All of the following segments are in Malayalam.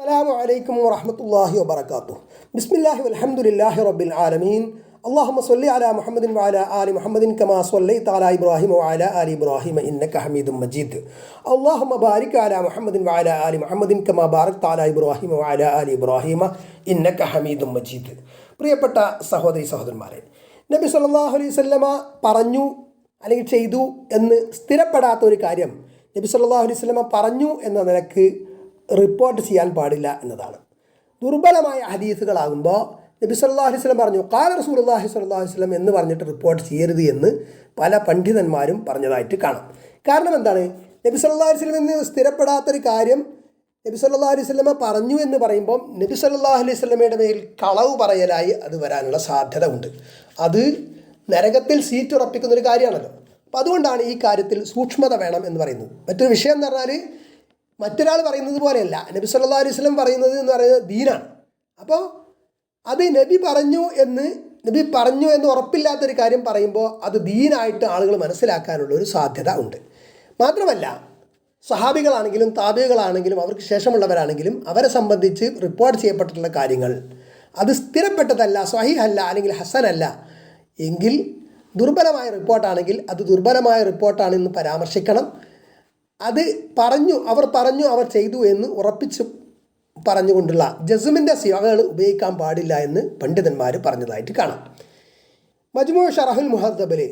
അസ്സലാമു അലൈക്കും വറഹമത്തല്ലാഹി വബർക്കാത്തു ബിസ്മില്ലാഹി അലഹമുല്ലാഹി റബ്ബിൽ ആലമീൻ. അള്ളാഹുമ സൊല്ലി അല മുഹമ്മദിൻ വാല ആലി മുഹമ്മദിൻ കമാ സൊല്ലൈ താല ഇബ്രാഹിം വാല ആലി ഇബ്രാഹിം ഇന്നക്ക ഹമീദും മജീദ്. അള്ളാഹുമ ബാരിക് അല മുഹമ്മദിൻ വാല ആലി മുഹമ്മദിൻ കമാ ബാറക് താല ഇബ്രാഹിം വാല ആലി ഇബ്രാഹിമ ഇന്നക്ക ഹമീദും മജീദ്. പ്രിയപ്പെട്ട സഹോദരി സഹോദരന്മാരെ നബി സല്ലാഹു അലൈഹി സ്വല്ലമ പറഞ്ഞു അല്ലെങ്കിൽ ചെയ്തു എന്ന് സ്ഥിരപ്പെടാത്ത ഒരു കാര്യം നബി സല്ലാഹു അലൈഹി സ്വലമ പറഞ്ഞു എന്ന നിലയ്ക്ക് റിപ്പോർട്ട് ചെയ്യാൻ പാടില്ല എന്നതാണ്. ദുർബലമായ ഹദീസുകളാകുമ്പോൾ നബി സല്ലല്ലാഹു അലൈഹി വസല്ലം പറഞ്ഞു കാല റസൂലുള്ളാഹി അള്ളാഹി അലൈഹി വസ്ലം എന്ന് പറഞ്ഞിട്ട് റിപ്പോർട്ട് ചെയ്യരുത് എന്ന് പല പണ്ഡിതന്മാരും പറഞ്ഞതായിട്ട് കാണാം. കാരണം എന്താണ്? നബി സല്ലല്ലാഹു അലൈഹി വസല്ലം എന്ന് സ്ഥിരപ്പെടാത്തൊരു കാര്യം നബി സല്ലാ അലൈഹി വസല്ലമ പറഞ്ഞു എന്ന് പറയുമ്പോൾ നബി സല്ലാഹു അലൈഹി സ്വലമയുടെ മേൽ കളവ് പറയലായി അത് വരാനുള്ള സാധ്യത ഉണ്ട്. അത് നരകത്തിൽ സീറ്റ് ഉറപ്പിക്കുന്ന ഒരു കാര്യമാണല്ലോ. അപ്പോൾ അതുകൊണ്ടാണ് ഈ കാര്യത്തിൽ സൂക്ഷ്മത വേണം എന്ന് പറയുന്നത്. മറ്റൊരു വിഷയം എന്ന് പറഞ്ഞാൽ മറ്റൊരാൾ പറയുന്നത് പോലെയല്ല. നബി സല്ലല്ലാഹു അലൈഹി സ്വലം പറയുന്നത് എന്ന് പറയുന്നത് ദീനാണ്. അപ്പോൾ അത് നബി പറഞ്ഞു എന്ന് നബി പറഞ്ഞു എന്ന് ഉറപ്പില്ലാത്തൊരു കാര്യം പറയുമ്പോൾ അത് ദീനായിട്ട് ആളുകൾ മനസ്സിലാക്കാനുള്ള ഒരു സാധ്യത ഉണ്ട്. മാത്രമല്ല സഹാബികളാണെങ്കിലും താബികളാണെങ്കിലും അവർക്ക് ശേഷമുള്ളവരാണെങ്കിലും അവരെ സംബന്ധിച്ച് റിപ്പോർട്ട് ചെയ്യപ്പെട്ടിട്ടുള്ള കാര്യങ്ങൾ അത് സ്ഥിരപ്പെട്ടതല്ല സ്വഹീഹല്ല അല്ലെങ്കിൽ ഹസനല്ല. എങ്കിൽ ദുർബലമായ റിപ്പോർട്ടാണെങ്കിൽ അത് ദുർബലമായ റിപ്പോർട്ടാണെന്ന് പരാമർശിക്കണം. അത് പറഞ്ഞു അവർ പറഞ്ഞു അവർ ചെയ്തു എന്ന് ഉറപ്പിച്ച് പറഞ്ഞുകൊണ്ടുള്ള ജസ്മിന്റെ സിവകൾ ഉപയോഗിക്കാൻ പാടില്ല എന്ന് പണ്ഡിതന്മാർ പറഞ്ഞതായിട്ട് കാണാം. മജ്മു ഷറഹുൽ മുഹദ്ദബിൽ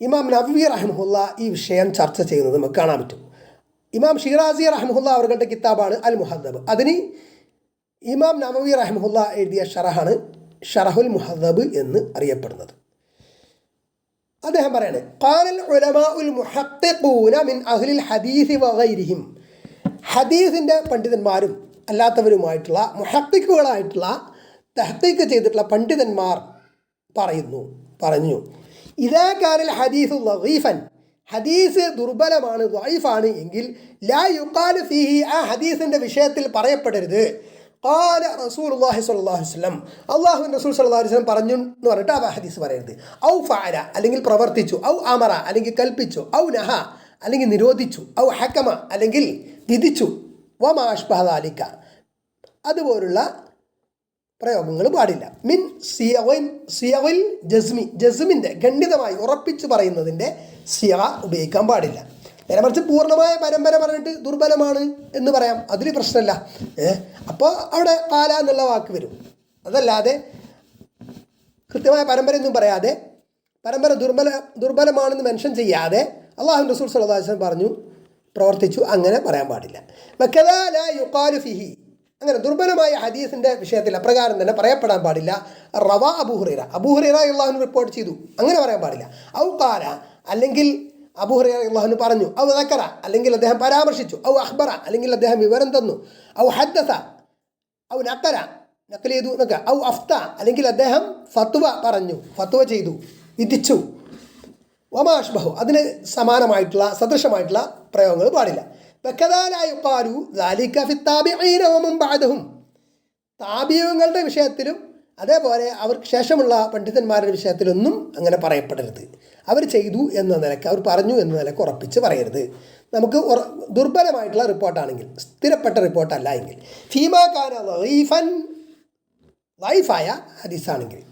ഇമാം നവ്വി റഹ്മുല്ല ഈ വിഷയം ചർച്ച ചെയ്യുന്നത് നമുക്ക് കാണാൻ പറ്റും. ഇമാം ഷിറാസി റഹ്മുല്ല അവരുടെ കിതാബാണ് അൽ മുഹദ്ദബ് അതിന് ഇമാം നവവി റഹ്മുല്ല എഴുതിയ ഷറഹാണ് ഷറഹുൽ മുഹദ്ദബ് എന്ന് അറിയപ്പെടുന്നത്. അദ്ദേഹം പറയാണ് മിൻ അഹ്ലിൽ ഹദീസിന്റെ പണ്ഡിതന്മാരും അല്ലാത്തവരുമായിട്ടുള്ള മുഹത്തിക്കുകളായിട്ടുള്ള തഹത്തിക്ക് ചെയ്തിട്ടുള്ള പണ്ഡിതന്മാർ പറയുന്നു പറഞ്ഞു ഇതേ കാലിൽ ഹദീസ് ലഹീഫൻ ഹദീസ് ദുർബലമാണ് ലൈഫാണ് എങ്കിൽ ലാ യുക്കാൽ ഫിഹി ആ ഹദീസിന്റെ വിഷയത്തിൽ പറയപ്പെടരുത്. കാല الله عليه وسلم വസ്ലം അള്ളാഹു റസൂൽ الله عليه وسلم പറഞ്ഞു എന്ന് പറഞ്ഞിട്ട് ആ ഹദീസ് പറയരുത്. ഔ ഫാര അല്ലെങ്കിൽ പ്രവർത്തിച്ചു. ഔ അമറ അല്ലെങ്കിൽ കൽപ്പിച്ചു. ഔ നഹ അല്ലെങ്കിൽ നിരോധിച്ചു. ഔ ഹക്കമ അല്ലെങ്കിൽ വിധിച്ചു. വമാഷ്ബഹദാലിക്ക അതുപോലുള്ള പ്രയോഗങ്ങൾ പാടില്ല. മിൻ സിയവിൻ സിയവിൽ ജസ്മി ജസ്മിന്റെ ഖണ്ഡിതമായി ഉറപ്പിച്ചു പറയുന്നതിന്റെ സിയ ഉപയോഗിക്കാൻ പാടില്ല. നേരെ മറിച്ച് പൂർണമായ പരമ്പര പറഞ്ഞിട്ട് ദുർബലമാണ് എന്ന് പറയാം. അതിൽ പ്രശ്നമല്ല. ഏ അപ്പോൾ അവിടെ പാല എന്നുള്ള വാക്ക് വരും. അതല്ലാതെ കൃത്യമായ പരമ്പര എന്നും പറയാതെ പരമ്പര ദുർബല ദുർബലമാണെന്ന് മെൻഷൻ ചെയ്യാതെ അള്ളാഹു റസൂൽ വസല്ലം പറഞ്ഞു പ്രവർത്തിച്ചു അങ്ങനെ പറയാൻ പാടില്ല. വക്കദാ ലാ യുഖാലു ഫിഹി. അങ്ങനെ ദുർബലമായ ഹദീസിന്റെ വിഷയത്തിൽ അപ്രകാരം തന്നെ പറയപ്പെടാൻ പാടില്ല. റവ അബൂഹുറൈറ അബൂഹുറൈറ അള്ളാഹുന് റിപ്പോർട്ട് ചെയ്തു. അങ്ങനെ പറയാൻ പാടില്ല. ഔ കാല അല്ലെങ്കിൽ അബൂഹുറൈറ അള്ളാഹുന് പറഞ്ഞു ഔ നക്കറ അല്ലെങ്കിൽ അദ്ദേഹം പരാമർശിച്ചു ഔ അഹ്ബറ അല്ലെങ്കിൽ അദ്ദേഹം വിവരം തന്നു ഔ ഹദ്ദസ ഔ നക്കര നക്കൽ ചെയ്തു എന്നൊക്കെ ഔ അഫ്ത അല്ലെങ്കിൽ അദ്ദേഹം ഫത്വ പറഞ്ഞു ഫത്വ ചെയ്തു വിധിച്ചു. ഒമാഷ്ബഹു അതിന് സമാനമായിട്ടുള്ള സദൃശമായിട്ടുള്ള പ്രയോഗങ്ങൾ പാടില്ല. വെക്കതാലായുക്കാലു ബഅദഹും. താബിയങ്ങളുടെ വിഷയത്തിലും അതേപോലെ അവർക്ക് ശേഷമുള്ള പണ്ഡിതന്മാരുടെ വിഷയത്തിലൊന്നും അങ്ങനെ പറയപ്പെടരുത്. അവർ ചെയ്തു എന്ന നിലയ്ക്ക് അവർ പറഞ്ഞു എന്ന നിലയ്ക്ക് ഉറപ്പിച്ച് പറയരുത്. നമുക്ക് ദുർബലമായിട്ടുള്ള റിപ്പോർട്ടാണെങ്കിൽ സ്ഥിരപ്പെട്ട റിപ്പോർട്ടല്ല എങ്കിൽ. ഫീമാക്കാന ലൈഫൻ ലൈഫായ ഹദീസാണെങ്കിൽ.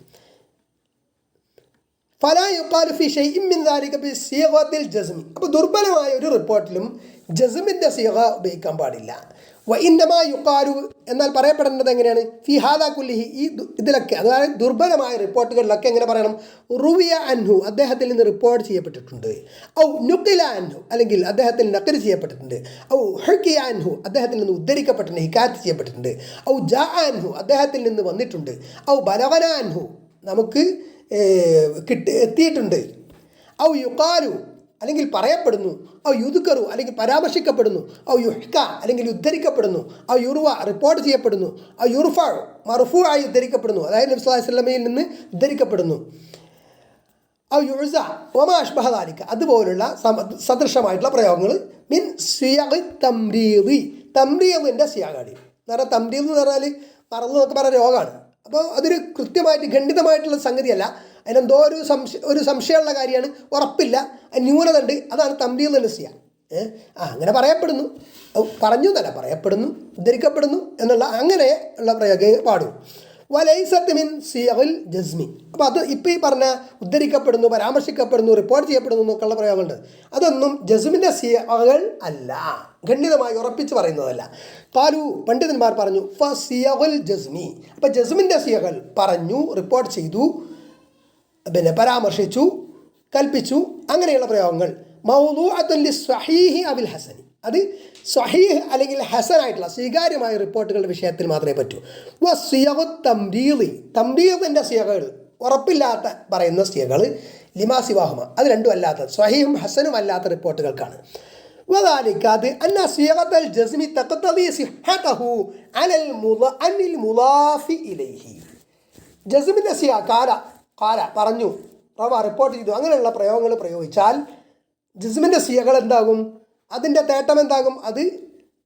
ഫലാ യുക്കാലു ഫി ഷൈഇൻ മിൻ ദാലിക ബി ജസ്മി. അപ്പോൾ ദുർബലമായ ഒരു റിപ്പോർട്ടിലും ജസ്മിന്റെ സിഹ ഉപയോഗിക്കാൻ പാടില്ല. വ ഇന്നമാ യുക്കാരു എന്നാൽ പറയപ്പെടേണ്ടത് എങ്ങനെയാണ്? ഫി ഹാദ കുല്ലിഹി ഈ ഇതിലൊക്കെ അതായത് ദുർബലമായ റിപ്പോർട്ടുകളിലൊക്കെ എങ്ങനെ പറയണം? റുവിയ അൻഹു അദ്ദേഹത്തിൽ നിന്ന് റിപ്പോർട്ട് ചെയ്യപ്പെട്ടിട്ടുണ്ട്. ഔ നുക്കില അൻഹു അല്ലെങ്കിൽ അദ്ദേഹത്തിൽ നക്കൽ ചെയ്യപ്പെട്ടിട്ടുണ്ട്. ഔ ഹുക്കിയ അൻഹു അദ്ദേഹത്തിൽ നിന്ന് ഉദ്ധരിക്കപ്പെട്ടിട്ടുണ്ട് ഹിക്കാറ്റ് ചെയ്യപ്പെട്ടിട്ടുണ്ട്. ഔ ജാ അൻഹു അദ്ദേഹത്തിൽ നിന്ന് വന്നിട്ടുണ്ട്. ഔ ബലവന അൻഹു നമുക്ക് കിട്ടി എത്തിയിട്ടുണ്ട്. ഔ യുക്കാലു അല്ലെങ്കിൽ പറയപ്പെടുന്നു. ഔ യുദുക്കറു അല്ലെങ്കിൽ പരാമർശിക്കപ്പെടുന്നു. ഔ യുഹ്ക അല്ലെങ്കിൽ ഉദ്ധരിക്കപ്പെടുന്നു. ഔ യുറുവ റിപ്പോർട്ട് ചെയ്യപ്പെടുന്നു. ഔ യുർഫ മറുഫു ആയി ഉദ്ധരിക്കപ്പെടുന്നു. അതായത് നബി സ്വല്ലല്ലാഹു അലൈഹി വസല്ലമയിൽ നിന്ന് ഉദ്ധരിക്കപ്പെടുന്നു. ഔ യുഴ്സ ഒമ അഷ്ബഹദാലിക്ക അതുപോലുള്ള സദൃശമായിട്ടുള്ള പ്രയോഗങ്ങൾ. മിൻ സിയാഗ് തംരീദി. തംരീദിന്റെ സിയാഗാടി എന്ന് പറഞ്ഞാൽ എന്ന് പറഞ്ഞാൽ മറന്നു നോക്കുമ്പോൾ പറഞ്ഞ രോഗമാണ്. അപ്പോൾ അതൊരു കൃത്യമായിട്ട് ഖണ്ഡിതമായിട്ടുള്ള സംഗതിയല്ല. അതിനെന്തോ ഒരു സംശയ ഒരു സംശയമുള്ള കാര്യമാണ്. ഉറപ്പില്ല. ന്യൂനത ഉണ്ട് അതാണ് തമ്പിയിൽ എന്ന് ചെയ്യാം. ആ അങ്ങനെ പറയപ്പെടുന്നു. പറഞ്ഞു എന്നല്ല പറയപ്പെടുന്നു. ഉദ്ധരിക്കപ്പെടുന്നു എന്നുള്ള അങ്ങനെ ഉള്ള പ്രയോഗം പാടും. വലൈസത്ത് മിൻ സിയൽ ജസ്മി. അപ്പോൾ അത് ഇപ്പോൾ ഈ പറഞ്ഞ ഉദ്ധരിക്കപ്പെടുന്നു പരാമർശിക്കപ്പെടുന്നു റിപ്പോർട്ട് ചെയ്യപ്പെടുന്നു എന്നൊക്കെയുള്ള പ്രയോഗമുണ്ട് അതൊന്നും ജസ്മിന്റെ സിയകൾ അല്ല. ഖണ്ഡിതമായി ഉറപ്പിച്ച് പറയുന്നതല്ല. പാലു പണ്ഡിതന്മാർ പറഞ്ഞു ഫ സിയൽ ജസ്മി. അപ്പോൾ ജസ്മിന്റെ സിയഹൽ പറഞ്ഞു റിപ്പോർട്ട് ചെയ്തു പിന്നെ പരാമർശിച്ചു കൽപ്പിച്ചു അങ്ങനെയുള്ള പ്രയോഗങ്ങൾ. മൗദൂഅത്തുല്ലി സ്വഹീഹി അബിൽ ഹസനി അത് സ്വഹീഹ് അല്ലെങ്കിൽ ഹസനായിട്ടുള്ള സ്വീകാര്യമായ റിപ്പോർട്ടുകളുടെ വിഷയത്തിൽ മാത്രമേ പറ്റൂ. വ സിയഹു തംരീലി തംരീലിന്റെ സിയകൾ ഉറപ്പില്ലാത്ത പറയുന്ന സിയകൾ ലിമാസിവാഹുമ അത് രണ്ടും അല്ലാത്ത സ്വഹീഹും ഹസനും അല്ലാത്ത റിപ്പോർട്ടുകൾക്കാണ്. وذلك أن صيغة الجزم تقتضي صحته على المض... عن المضاف إليه ജസ്മിൻ്റെ സിയ കാല കാല പറഞ്ഞു റവ റിപ്പോർട്ട് ചെയ്തു അങ്ങനെയുള്ള പ്രയോഗങ്ങൾ പ്രയോഗിച്ചാൽ ജസ്മിൻ്റെ സിയകൾ എന്താകും അതിൻ്റെ തേട്ടം എന്താകും അത്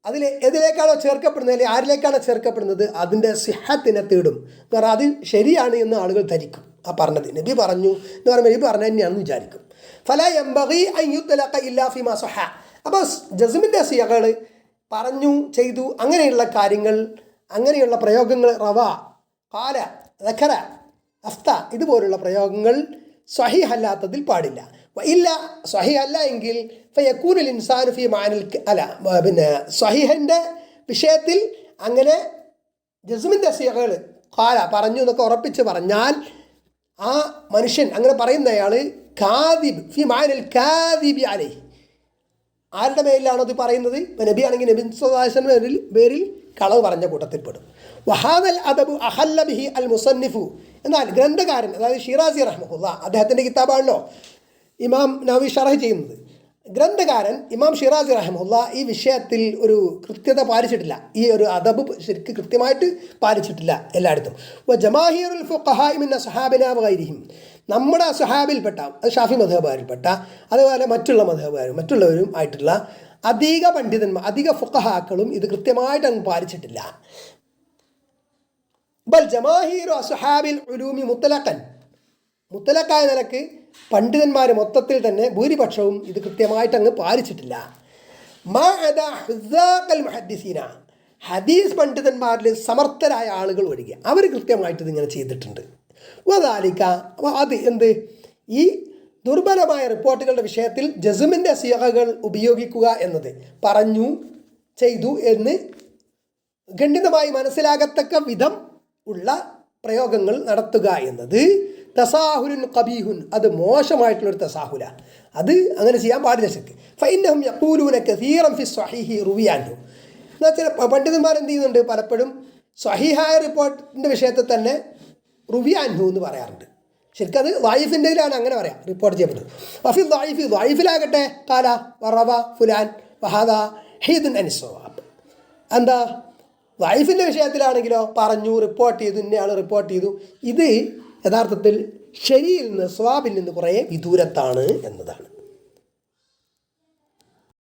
അതിൽ എതിലേക്കാണോ ചേർക്കപ്പെടുന്നത് അല്ലെങ്കിൽ ആരിലേക്കാണോ ചേർക്കപ്പെടുന്നത് അതിൻ്റെ സിഹത്തിനെ തേടും എന്ന് പറഞ്ഞാൽ അത് ശരിയാണ് എന്ന് ആളുകൾ ധരിക്കും ആ പറഞ്ഞത് നബി പറഞ്ഞു എന്ന് പറയുമ്പോൾ നബി പറഞ്ഞ തന്നെയാണെന്ന് വിചാരിക്കും ഫല എംബി അയ്യുത്തലക്ക ഇല്ലാ ഫിമാ സൊഹ അപ്പോൾ ജസ്മിന്റെ സിയകൾ പറഞ്ഞു ചെയ്തു അങ്ങനെയുള്ള കാര്യങ്ങൾ അങ്ങനെയുള്ള പ്രയോഗങ്ങൾ റവ കാല റഖറ അഫ്ത ഇതുപോലുള്ള പ്രയോഗങ്ങൾ സ്വഹിഹല്ലാത്തതിൽ പാടില്ല. ഇല്ല സ്വഹി അല്ല എങ്കിൽ ഫയക്കൂനിൽ ഇൻസാനു ഫി മാനിൽ അല്ല പിന്നെ സ്വഹിഹന്റെ വിഷയത്തിൽ അങ്ങനെ ജസ്മിന്റെ സിയകൾ കാല പറഞ്ഞു എന്നൊക്കെ ഉറപ്പിച്ച് പറഞ്ഞാൽ ആ മനുഷ്യൻ അങ്ങനെ പറയുന്നയാൾ കാദിബ് ഫി മാനിൽ കാദിബി അലൈ ആരുടെ മേലിലാണോ ഇത് പറയുന്നത്? നബി ആണെങ്കിൽ നബി സുദാസൻ പേരിൽ പേരിൽ കളവ് പറഞ്ഞ കൂട്ടത്തിൽപ്പെടും. വഹാദൽ അദബു അഹല്ല ബിഹി അൽ മുസന്നിഫു. എന്നാൽ ഗ്രന്ഥകാരൻ അതായത് ഷിറാസി റഹ്മുല്ല അദ്ദേഹത്തിന്റെ കിതാബാണല്ലോ ഇമാം നവി ഷറഹ് ചെയ്യുന്നത്. ഗ്രന്ഥകാരൻ ഇമാം ഷിറാജ് റഹമുല്ല ഈ വിഷയത്തിൽ ഒരു കൃത്യത പാലിച്ചിട്ടില്ല. ഈ ഒരു അദബ് ശരിക്ക് കൃത്യമായിട്ട് പാലിച്ചിട്ടില്ല എല്ലായിടത്തും. ജമാഹിറുൽ ഫുഖഹായിമിന്ന സഹാബിന വൈരിഹിം നമ്മുടെ സഹാബിൽപ്പെട്ട അത് ഷാഫി മധബാരിൽപ്പെട്ട അതുപോലെ മറ്റുള്ള മധബാരും മറ്റുള്ളവരും ആയിട്ടുള്ള അധിക പണ്ഡിതന്മാർ അധിക ഫുഖഹാക്കളും ഇത് കൃത്യമായിട്ട് അങ്ങ് പാലിച്ചിട്ടില്ല. ബൽ ജമാഹീറു അസുഹാബിൽ ഉലൂമി മുത്തലക്കൻ മുത്തലക്കായ നിലയ്ക്ക് പണ്ഡിതന്മാർ മൊത്തത്തിൽ തന്നെ ഭൂരിപക്ഷവും ഇത് കൃത്യമായിട്ട് അങ്ങ് പാലിച്ചിട്ടില്ല ഹദീസ് പണ്ഡിതന്മാരിൽ സമർത്ഥരായ ആളുകൾ ഒഴികെ അവർ കൃത്യമായിട്ട് ഇതിങ്ങനെ ചെയ്തിട്ടുണ്ട്. അപ്പോൾ അത് എന്ത്? ഈ ദുർബലമായ റിപ്പോർട്ടുകളുടെ വിഷയത്തിൽ ജസുമിന്റെ സിയകൾ ഉപയോഗിക്കുക എന്നത് പറഞ്ഞു ചെയ്തു എന്ന് ഖണ്ഡിതമായി മനസ്സിലാകത്തക്ക വിധം ഉള്ള പ്രയോഗങ്ങൾ നടത്തുക എന്നത് തസാഹുലുൻ കബീഹുൻ അത് മോശമായിട്ടുള്ളൊരു തസാഹുല. അത് അങ്ങനെ ചെയ്യാൻ പാടില്ല ശരിക്ക് ഫൈനഹും യക്കൂലൂന കസീറം ഫി സ്വഹീഹി എന്നാൽ ചില പണ്ഡിതന്മാർ എന്ത് ചെയ്യുന്നുണ്ട്? പലപ്പോഴും സ്വഹീഹായ റിപ്പോർട്ടിന്റെ വിഷയത്തെ തന്നെ റുവിയാൻഹു എന്ന് പറയാറുണ്ട്. ശരിക്കും അത് വായിഫിന്റെയിലാണ് അങ്ങനെ പറയാം റിപ്പോർട്ട് ചെയ്യപ്പെട്ടത് വഫിൽ വായിഫി വായിഫിലാകട്ടെ കാല വറവ ഫുലാൻ വഹാദ ഹീദുൻ അനിസ്വാബ് എന്താ? വൈഫിന്റെ വിഷയത്തിലാണെങ്കിലോ പറഞ്ഞു റിപ്പോർട്ട് ചെയ്തു ഇന്നയാൾ റിപ്പോർട്ട് ചെയ്തു. ഇത് യഥാർത്ഥത്തിൽ ശരിയിൽ നിന്ന് സ്വാബിൽ നിന്ന് കുറേ വിദൂരത്താണ് എന്നതാണ്.